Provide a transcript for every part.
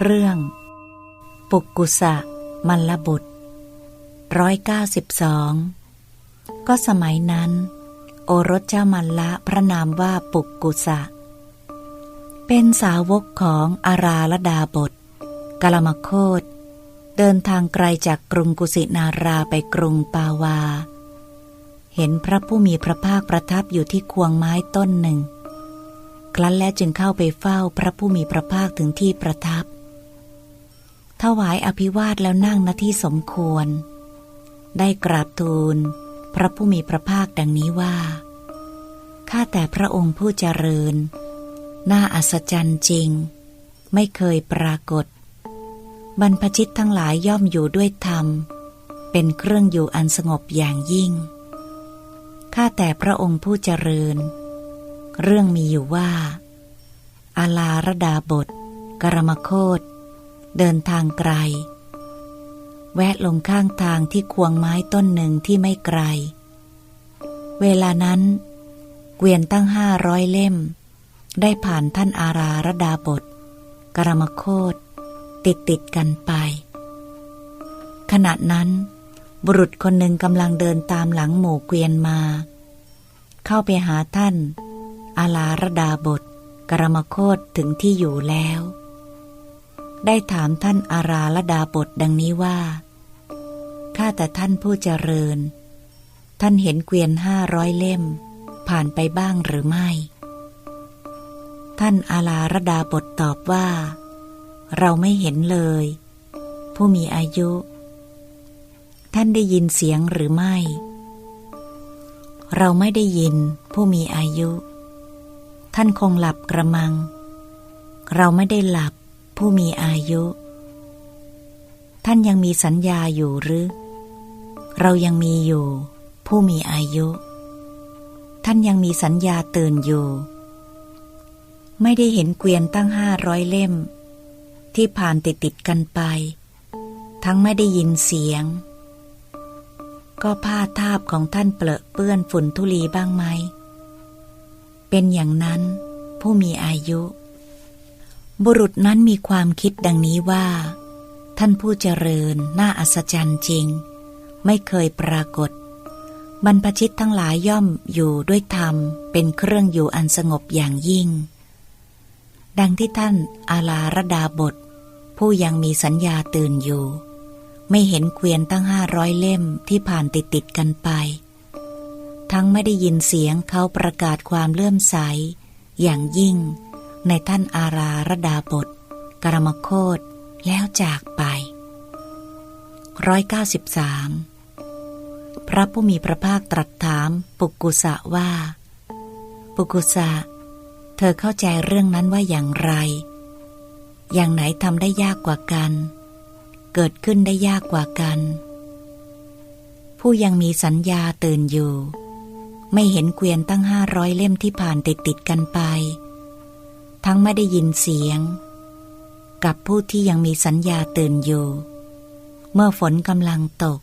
เรื่อง ปุกกุสะมัลลบุตรร้อยเก้าสิบสองก็สมัยนั้น โอรสเจ้ามัลละพระนามว่าปุกกุสะ เป็นสาวกของอาราลดาบทกาลมโคตเดินทางไกลจากกรุงกุสินาราไปกรุงปาวา เห็นพระผู้มีพระภาคประทับอยู่ที่ควงไม้ต้นหนึ่ง ครั้นแล้วจึงเข้าไปเฝ้าพระผู้มีพระภาคถึงที่ประทับ ถวายอภิวาทแล้วนั่งณที่สมควร ได้กราบทูล พระผู้มีพระภาคดังนี้ว่า ข้าแต่พระองค์ผู้เจริญ น่าอัศจรรย์จริง ไม่เคยปรากฏ บรรพชิตทั้งหลายย่อมอยู่ด้วยธรรม เป็นเครื่องอยู่อันสงบอย่างยิ่ง ข้าแต่พระองค์ผู้เจริญ เรื่องมีอยู่ว่าอาลาระดาบทกรมโคต เดินทางไกล แวะลงข้างทางที่ควงไม้ต้นหนึ่งที่ไม่ไกล เวลานั้น เกวียนตั้งห้าร้อยเล่ม ได้ผ่านท่านอาราระดาบท กรมโคตติดติดกันไป ขณะนั้น บุรุษคนหนึ่งกำลังเดินตามหลังหมู่เกวียนมา เข้าไปหาท่านอาลาระดาบทกรมโคตถึงที่อยู่แล้ว ได้ถามท่านอาราระดาบทดังนี้ว่า ข้าแต่ท่านผู้เจริญ ท่านเห็นเกวียนห้าร้อยเล่ม ผ่านไปบ้างหรือไม่ ท่านอาลาระดาบทตอบว่า เราไม่เห็นเลย ผู้มีอายุ ท่านได้ยินเสียงหรือไม่ เราไม่ได้ยิน ผู้มีอายุ ท่านคงหลับกระมัง เราไม่ได้หลับ ผู้มีอายุ ท่านยังมีสัญญาอยู่หรือ เรายังมีอยู่ ผู้มีอายุ ท่านยังมีสัญญาตื่นอยู่ ไม่ได้เห็นเกวียนตั้งห้าร้อยเล่ม ที่ผ่านติดติดกันไป ทั้งไม่ได้ยินเสียง ก็ผ้าทาบของท่านเปลอะเปื้อนฝุ่นทุลีบ้างไหมเป็นอย่างนั้นผู้มีอายุ บุรุษนั้นมีความคิดดังนี้ว่า ท่านผู้เจริญน่าอัศจรรย์จริง ไม่เคยปรากฏ บรรพชิตทั้งหลายย่อมอยู่ด้วยธรรม เป็นเครื่องอยู่อันสงบอย่างยิ่ง ดังที่ท่านอาลาระดาบท ผู้ยังมีสัญญาตื่นอยู่ ไม่เห็นเกวียนตั้งห้าร้อยเล่มที่ผ่านติดติดกันไป ทั้งไม่ได้ยินเสียงเขาประกาศความเลื่อมใสอย่างยิ่ง ในท่านอาราระดาบท กรมโคตแล้วจากไปร้อยเก้าสิบสามพระผู้มีพระภาคตรัสถามปุกุสะว่า ปุกุสะ เธอเข้าใจเรื่องนั้นว่าอย่างไร อย่างไหนทำได้ยากกว่ากัน เกิดขึ้นได้ยากกว่ากัน ผู้ยังมีสัญญาตื่นอยู่ ไม่เห็นเกวียนตั้งห้าร้อยเล่มที่ผ่านติดติดกันไป ทั้งไม่ได้ยินเสียง กับผู้ที่ยังมีสัญญาตื่นอยู่ เมื่อฝนกำลังตก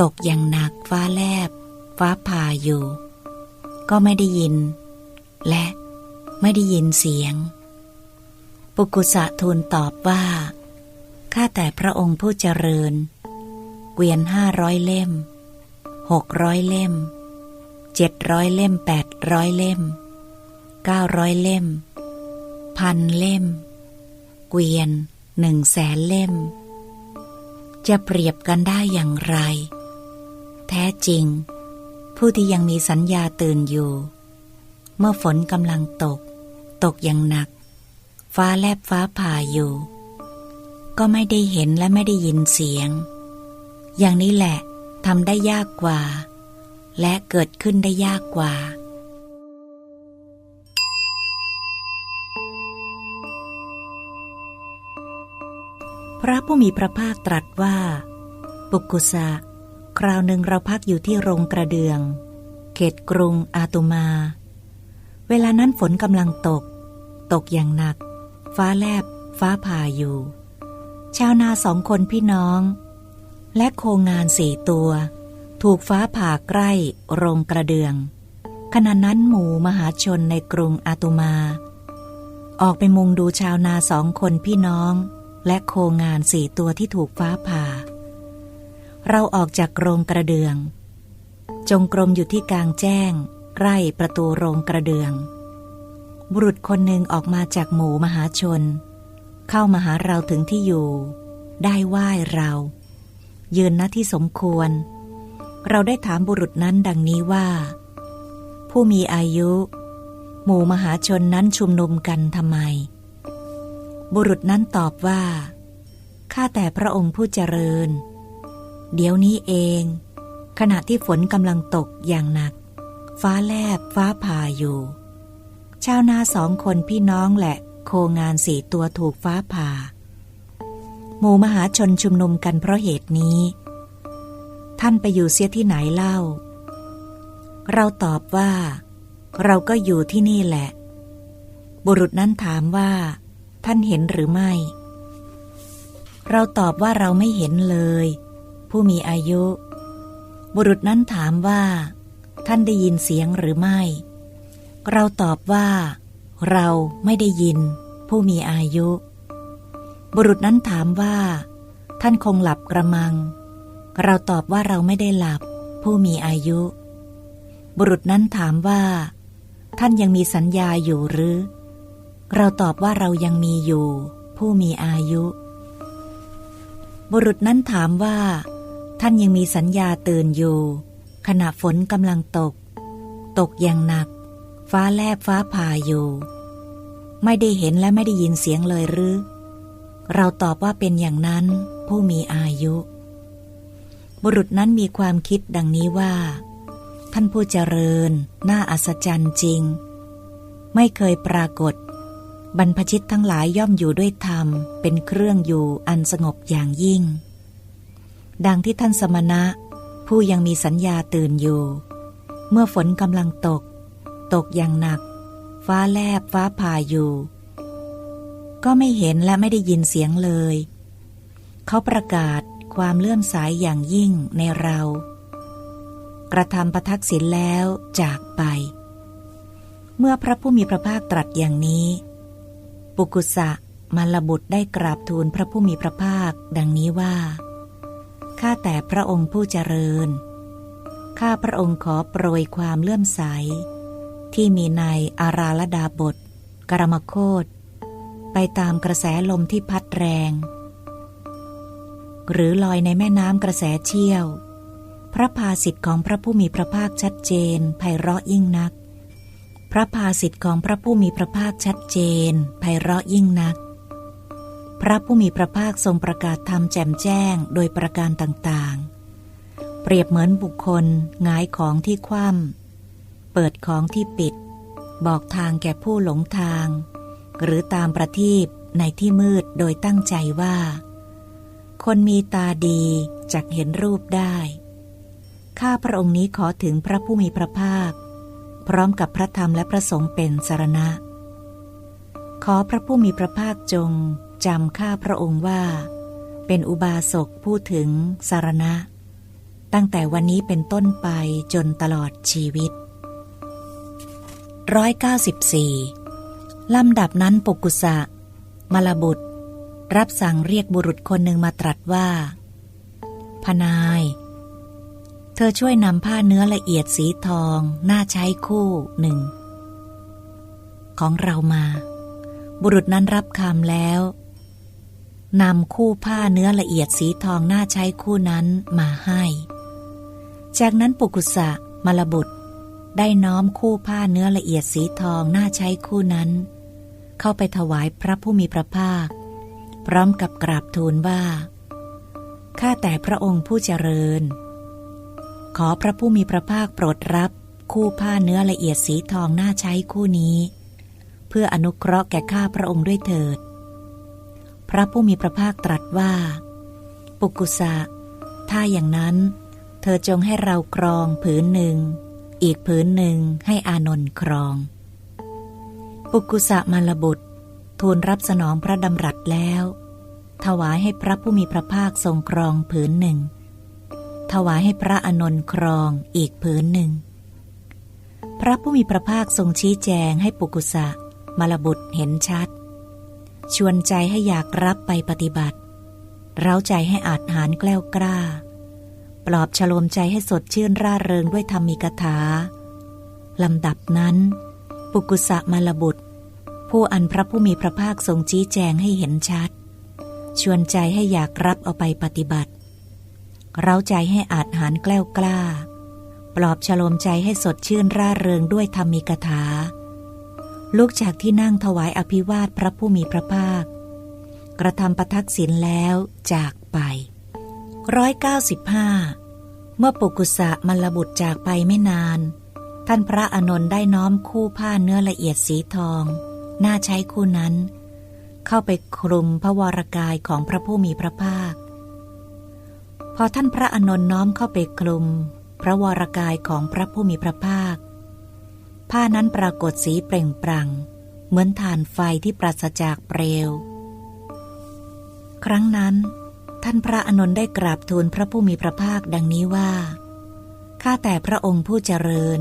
ตกอย่างหนักฟ้าแลบ ฟ้าผ่าอยู่ ก็ไม่ได้ยิน และไม่ได้ยินเสียง ปุกุสะทูลตอบว่า ข้าแต่พระองค์ผู้เจริญ เกวียนห้าร้อยเล่มหกร้อยเล่มเจ็ดร้อยเล่มแปดร้อยเล่มเก้าร้อยเล่ม พันเล่ม เกวียนหนึ่งแสนเล่ม จะเปรียบกันได้อย่างไร แท้จริง ผู้ที่ยังมีสัญญาตื่นอยู่ เมื่อฝนกำลังตก ตกอย่างหนัก ฟ้าแลบฟ้าผ่าอยู่ ก็ไม่ได้เห็นและไม่ได้ยินเสียง อย่างนี้แหละทำได้ยากกว่า และเกิดขึ้นได้ยากกว่า พระผู้มีพระภาคตรัสว่า ปุกุสะ คราวหนึ่งเราพักอยู่ที่โรงกระเดือง เขตกรุงอาตุมา เวลานั้นฝนกำลังตก ตกอย่างหนัก ฟ้าแลบ ฟ้าผ่าอยู่ ชาวนาสองคนพี่น้อง และโคงานสี่ตัว ถูกฟ้าผ่าใกล้โรงกระเดือง ขณะนั้นหมู่มหาชนในกรุงอาตุมา อออกไปมุงดูชาวนาสองคนพี่น้อง และโคงานสี่ตัวที่ถูกฟ้าผ่า เราออกจากโรงกระเดือง จงกรมอยู่ที่กลางแจ้งใกล้ประตูโรงกระเดือง บุรุษคนหนึ่งออกมาจากหมู่มหาชน เข้ามาหาเราถึงที่อยู่ ได้ไหว้เรา ยืนณที่สมควร เราได้ถามบุรุษนั้นดังนี้ว่า ผู้มีอายุ หมู่มหาชนนั้นชุมนุมกันทำไม บุรุษนั้นตอบว่า ข้าแต่พระองค์ผู้เจริญ เดี๋ยวนี้เอง ขณะที่ฝนกำลังตกอย่างหนัก ฟ้าแลบฟ้าผ่าอยู่ ชาวนาสองคนพี่น้องแหละ โคงานสี่ตัวถูกฟ้าผ่า หมู่มหาชนชุมนุมกันเพราะเหตุนี้ ท่านไปอยู่เสียที่ไหนเล่า เราตอบว่า เราก็อยู่ที่นี่แหละ บุรุษนั้นถามว่า ท่านเห็นหรือไม่ เราตอบว่าเราไม่เห็นเลย ผู้มีอายุ บุรุษนั้นถามว่า ท่านได้ยินเสียงหรือไม่ เราตอบว่า เราไม่ได้ยิน ผู้มีอายุ บุรุษนั้นถามว่า ท่านคงหลับกระมัง เราตอบว่าเราไม่ได้หลับ ผู้มีอายุ บุรุษนั้นถามว่า ท่านยังมีสัญญาอยู่หรือ เราตอบว่าเรายังมีอยู่ ผู้มีอายุ บุรุษนั้นถามว่า ท่านยังมีสัญญาตื่นอยู่ ขณะฝนกำลังตก ตกอย่างหนัก ฟ้าแลบฟ้าผ่าอยู่ ไม่ได้เห็นและไม่ได้ยินเสียงเลยหรือ เราตอบว่าเป็นอย่างนั้น ผู้มีอายุ บุรุษนั้นมีความคิดดังนี้ว่า ท่านผู้เจริญ น่าอัศจรรย์จริง ไม่เคยปรากฏ บรรพชิตทั้งหลายย่อมอยู่ด้วยธรรม เป็นเครื่องอยู่อันสงบอย่างยิ่ง ดังที่ท่านสมณะ ผู้ยังมีสัญญาตื่นอยู่ เมื่อฝนกำลังตก ตกอย่างหนัก ฟ้าแลบฟ้าผ่าอยู่ ก็ไม่เห็นและไม่ได้ยินเสียงเลย เขาประกาศความเลื่อมสายอย่างยิ่งในเรา กระทำประทักษิณแล้วจากไป เมื่อพระผู้มีพระภาคตรัสอย่างนี้ ปุกุสะมลบุตรได้กราบทูลพระผู้มีพระภาค ดังนี้ว่า ข้าแต่พระองค์ผู้เจริญ ข้าพระองค์ขอโปรยความเลื่อมใส ที่มีในอาราลดาบท กรมโคตไปตามกระแสลมที่พัดแรง หรือลอยในแม่น้ำกระแสเชี่ยว พระภาสิทธิ์ของพระผู้มีพระภาคชัดเจนไพเราะยิ่งนัก พระภาสิทธิ์ของพระผู้มีพระภาคชัดเจนไพเราะยิ่งนัก พระผู้มีพระภาคทรงประกาศธรรมแจ่มแจ้งโดยประการต่างๆ เปรียบเหมือนบุคคลงายของที่คว่ำเปิดของที่ปิด บอกทางแก่ผู้หลงทาง หรือตามประทีปในที่มืดโดยตั้งใจว่า คนมีตาดีจักเห็นรูปได้ ข้าพระองค์นี้ขอถึงพระผู้มีพระภาค พร้อมกับพระธรรมและพระสงฆ์เป็นสารณะ ขอพระผู้มีพระภาคจงจำข้าพระองค์ว่า เป็นอุบาสกผู้ถึงสารณะ ตั้งแต่วันนี้เป็นต้นไปจนตลอดชีวิตร้อยเก้าสิบสี่ลำดับนั้นปกุสะมลบุตร รับสั่งเรียกบุรุษคนหนึ่งมาตรัสว่า พนาย เธอช่วยนำผ้าเนื้อละเอียดสีทอง น่าใช้คู่หนึ่ง ของเรามา บุรุษนั้นรับคำแล้วนำคู่ผ้าเนื้อละเอียดสีทองน่าใช้คู่นั้นมาให้ จากนั้นปุกุสะมลบุตร ได้น้อมคู่ผ้าเนื้อละเอียดสีทองน่าใช้คู่นั้น เข้าไปถวายพระผู้มีพระภาค พร้อมกับกราบทูลว่า ข้าแต่พระองค์ผู้เจริญ ขอพระผู้มีพระภาคโปรดรับคู่ผ้าเนื้อละเอียดสีทองน่าใช้คู่นี้ เพื่ออนุเคราะห์แก่ข้าพระองค์ด้วยเถิด พระผู้มีพระภาคตรัสว่า ปุกุสะถ้าอย่างนั้น เธอจงให้เราครองผืนหนึ่ง อีกผืนหนึ่งให้อานนท์ครอง ปุกุสะมาลบุตร ทูลรับสนองพระดำรัสแล้ว ถวายให้พระผู้มีพระภาคทรงครองผืนหนึ่ง ถวายให้พระอนนท์ครองอีกผืนหนึ่ง พระผู้มีพระภาคทรงชี้แจงให้ปุกุสะมลบุตรเห็นชัด ชวนใจให้อยากรับไปปฏิบัติ เร้าใจให้อาจหารแกล้วกล้า ปลอบฉลมใจให้สดชื่นร่าเริงด้วยธรรมีกถาลำดับนั้น ปุกุสะมลบุตร ผู้อันพระผู้มีพระภาคทรงชี้แจงให้เห็นชัด ชวนใจให้อยากรับเอาไปปฏิบัติ เร้าใจให้อาจหารแกล้วกล้า ปลอบฉลมใจให้สดชื่นร่าเริงด้วยธรรมีกถา ลุกจากที่นั่งถวายอภิวาทพระผู้มีพระภาค กระทำประทักษิณแล้วจากไปร้อยเก้าสิบห้าเมื่อปุกุสะมลบุตรจากไปไม่นาน ท่านพระอนนท์ได้น้อมคู่ผ้าเนื้อละเอียดสีทอง น่าใช้คู่นั้น เข้าไปคลุมพระวรกายของพระผู้มีพระภาค พอท่านพระอนนท์น้อมเข้าไปคลุม พระวรกายของพระผู้มีพระภาค ผ้านั้นปรากฏสีเปล่งปลั่ง เหมือนฐานไฟที่ปราศจากเปลว ครั้งนั้น ท่านพระอนนท์ได้กราบทูลพระผู้มีพระภาคดังนี้ว่า ข้าแต่พระองค์ผู้เจริญ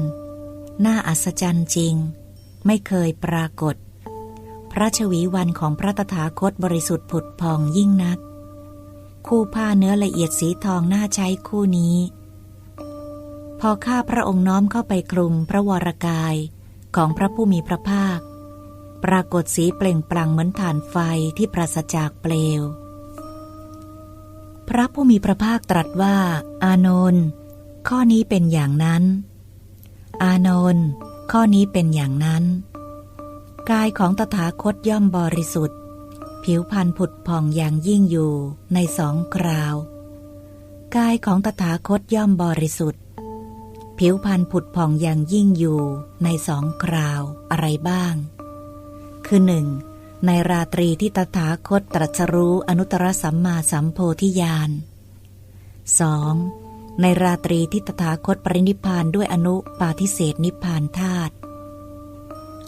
น่าอัศจรรย์จริง ไม่เคยปรากฏ พระชวีวันของพระตถาคตบริสุทธิ์ผุดพองยิ่งนัก คู่ผ้าเนื้อละเอียดสีทองน่าใช้คู่นี้ พอข้าพระองค์น้อมเข้าไปคลุมพระวรกายของพระผู้มีพระภาค ปรากฏสีเปล่งปลั่งเหมือนฐานไฟที่ปราศจากเปลว พระผู้มีพระภาคตรัสว่า อานนท์ข้อนี้เป็นอย่างนั้น อานนท์ข้อนี้เป็นอย่างนั้น กายของตถาคตย่อมบริสุทธิ์ ผิวพรรณผุดผ่องอย่างยิ่งอยู่ในสองคราว กายของตถาคตย่อมบริสุทธิ์ ผิวพรรณผุดผ่องอย่างยิ่งอยู่ในสองคราวอะไรบ้าง คือหนึ่งในราตรีที่ตถาคตตรัสรู้อนุตตรสัมมาสัมโพธิญาณ 2. ในราตรีที่ตถาคตปรินิพานด้วยอนุปาทิเศษนิพานธาตุ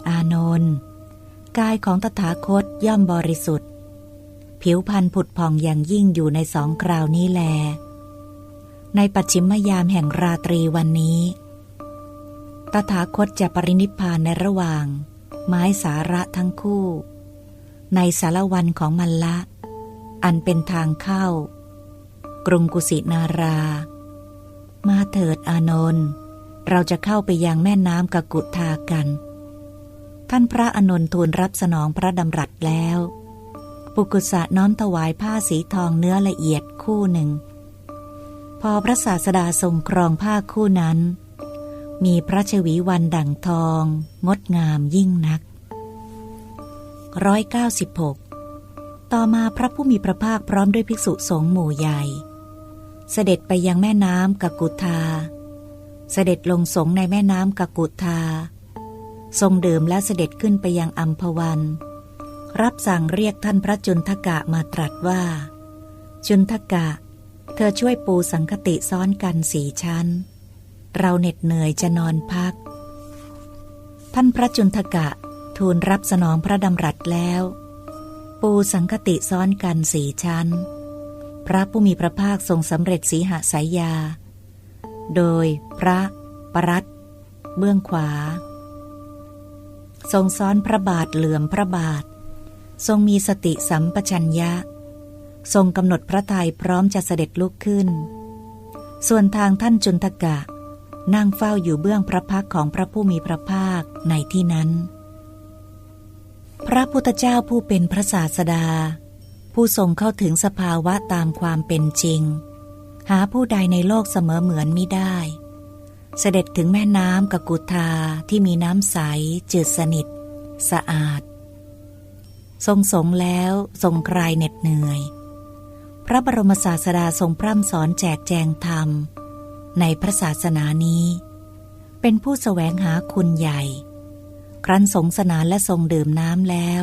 อานนท์ กายของตถาคตย่อมบริสุทธิ์ ผิวพรรณผุดผ่องอย่างยิ่งอยู่ในสองคราวนี้แล ในปัจฉิมยามแห่งราตรีวันนี้ ตถาคตจะปรินิพานในระหว่าง ไม้สาระทั้งคู่ ในสารวันของมันละ อันเป็นทางเข้า กรุงกุสินารา มาเถิดอานนท์เราจะเข้าไปยังแม่น้ำกกุทากัน ท่านพระอนนทูลรับสนองพระดำรัสแล้ว ปุกุสะน้อมถวายผ้าสีทองเนื้อละเอียดคู่หนึ่ง พอพระศาสดาทรงครองผ้าคู่นั้น มีพระชวีวันดั่งทอง งดงามยิ่งนักร้อยเก้าสิบหกต่อมาพระผู้มีพระภาคพร้อมด้วยภิกษุสงฆ์หมู่ใหญ่ เสด็จไปยังแม่น้ำกกุทาเสด็จลงสงในแม่น้ำกกุทา ทรงดื่มและเสด็จขึ้นไปยังอัมพวัน รับสั่งเรียกท่านพระจุนทกะมาตรัสว่า จุนทกะ เธอช่วยปูสังคติซ้อนกันสี่ชั้น เราเหน็ดเหนื่อยจะนอนพัก ท่านพระจุนทกะทูลรับสนองพระดำรัสแล้ว ปูสังคติซ้อนกันสี่ชั้น พระผู้มีพระภาคทรงสำเร็จสีหสายยา โดยพระปรัตเบื้องขวา ทรงซ้อนพระบาทเหลื่อมพระบาท ทรงมีสติสัมปชัญญะ ทรงกำหนดพระทัยพร้อมจะเสด็จลุกขึ้น ส่วนทางท่านจุนทกะ นั่งเฝ้าอยู่เบื้องพระพักของพระผู้มีพระภาคในที่นั้น พระพุทธเจ้าผู้เป็นพระศาสดา ผู้ทรงเข้าถึงสภาวะตามความเป็นจริง หาผู้ใดในโลกเสมอเหมือนมิได้ เสด็จถึงแม่น้ำกกุทาที่มีน้ำใสจืดสนิท สะอาด ทรงสงแล้วทรงคลายเหน็ดเหนื่อย พระบรมศาสดาทรงพร่ำสอนแจกแจงธรรม ในพระศาสนานี้ เป็นผู้สแสวงหาคุณใหญ่ ครั้นสงสนานและทรงดื่มน้ำแล้ว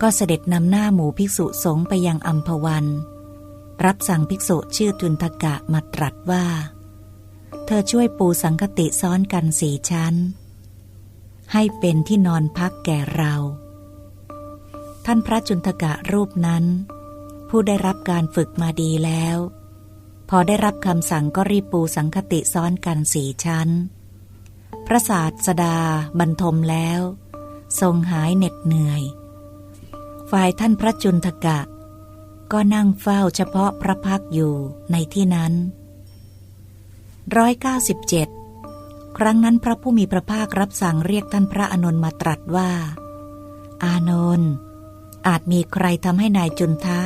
ก็เสด็จนำหน้าหมู่ภิกษุสงไปยังอัมพวัน รับสั่งภิกษุชื่อจุนทกะมาตรัสว่า เธอช่วยปูสังคติซ้อนกันสี่ชั้น ให้เป็นที่นอนพักแก่เรา ท่านพระจุนทกะรูปนั้น ผู้ได้รับการฝึกมาดีแล้ว พอได้รับคำสั่งก็รีบปูสังคติซ้อนกันสี่ชั้น พระศาสดาบรรทมแล้ว ทรงหายเหน็ดเหนื่อย ฝ่ายท่านพระจุนทกะ ก็นั่งเฝ้าเฉพาะพระพักอยู่ในที่นั้น ร้อยเก้าสิบเจ็ดครั้งนั้นพระผู้มีพระภาครับสั่งเรียกท่านพระอนนท์มาตรัสว่า อานนท์อาจมีใครทำให้นายจุนทะ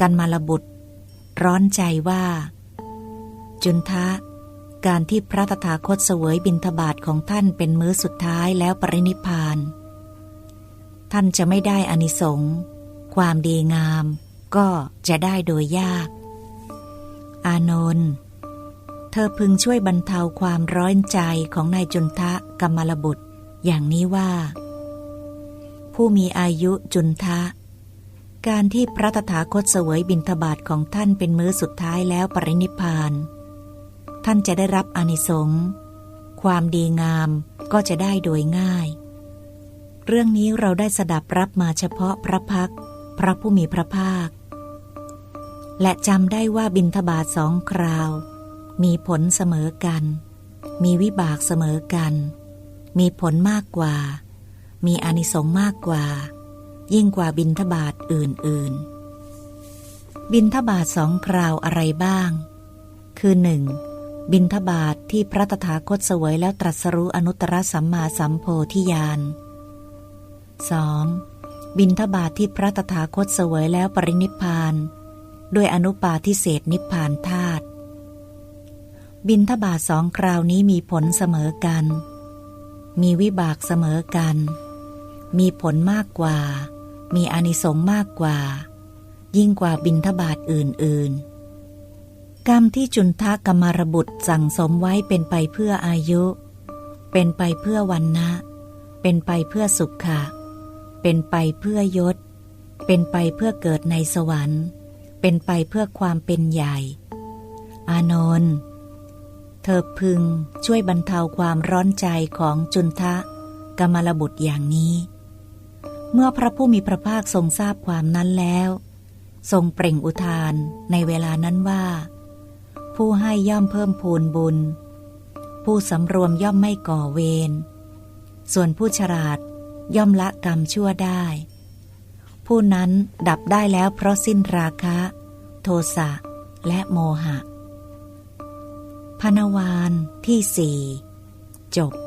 กันมาลบุตร ร้อนใจว่า จุนทะ การที่พระตถาคตเสวยบิณฑบาตของท่านเป็นมื้อสุดท้ายแล้วปรินิพาน ท่านจะไม่ได้อานิสงส์ความดีงาม ก็จะได้โดยยาก อานนท์ เธอพึงช่วยบรรเทาความร้อนใจของนายจุนทะกรรมลบุตร อย่างนี้ว่า ผู้มีอายุจุนทะ การที่พระตถาคตเสวยบิณฑบาตของท่านเป็นมื้อสุดท้ายแล้วปรินิพาน ท่านจะได้รับอนิสงส์ความดีงามก็จะได้โดยง่าย เรื่องนี้เราได้สดับรับมาเฉพาะพระพัก พระผู้มีพระภาค และจำได้ว่าบิณฑบาตสองคราว มีผลเสมอกัน มีวิบากเสมอกัน มีผลมากกว่า มีอนิสงส์มากกว่า ยิ่งกว่าบิณฑบาตอื่นๆ บิณฑบาตสองคราวอะไรบ้าง คือหนึ่งบิณฑบาทที่พระตถาคตเสวยแล้วตรัสรู้อนุตตรสัมมาสัมโพธิญาณ 2. บิณฑบาทที่พระตถาคตเสวยแล้วปรินิพาน ด้วยอนุปาทิเศษนิพพานธา บิณฑบาตสองคราวนี้มีผลเสมอกัน มีวิบากเสมอกัน มีผลมากกว่า มีอนิสงส์มากกว่า ยิ่งกว่าบิณฑบาตอื่นๆ กรรมที่จุนทากรรมารบุตรสั่งสมไว้เป็นไปเพื่ออายุ เป็นไปเพื่อวันนะ เป็นไปเพื่อสุขะ เป็นไปเพื่อยศ เป็นไปเพื่อเกิดในสวรรค์ เป็นไปเพื่อความเป็นใหญ่ อานนท์ เธอพึงช่วยบรรเทาความร้อนใจของจุนทะกมลบุตรอย่างนี้ เมื่อพระผู้มีพระภาคทรงทราบความนั้นแล้ว ทรงเปล่งอุทานในเวลานั้นว่า ผู้ให้ย่อมเพิ่มพูนบุญ ผู้สำรวมย่อมไม่ก่อเวร ส่วนผู้ฉลาดย่อมละกรรมชั่วได้ ผู้นั้นดับได้แล้วเพราะสิ้นราคะ โทสะและโมหะ พนวานที่สี่จบ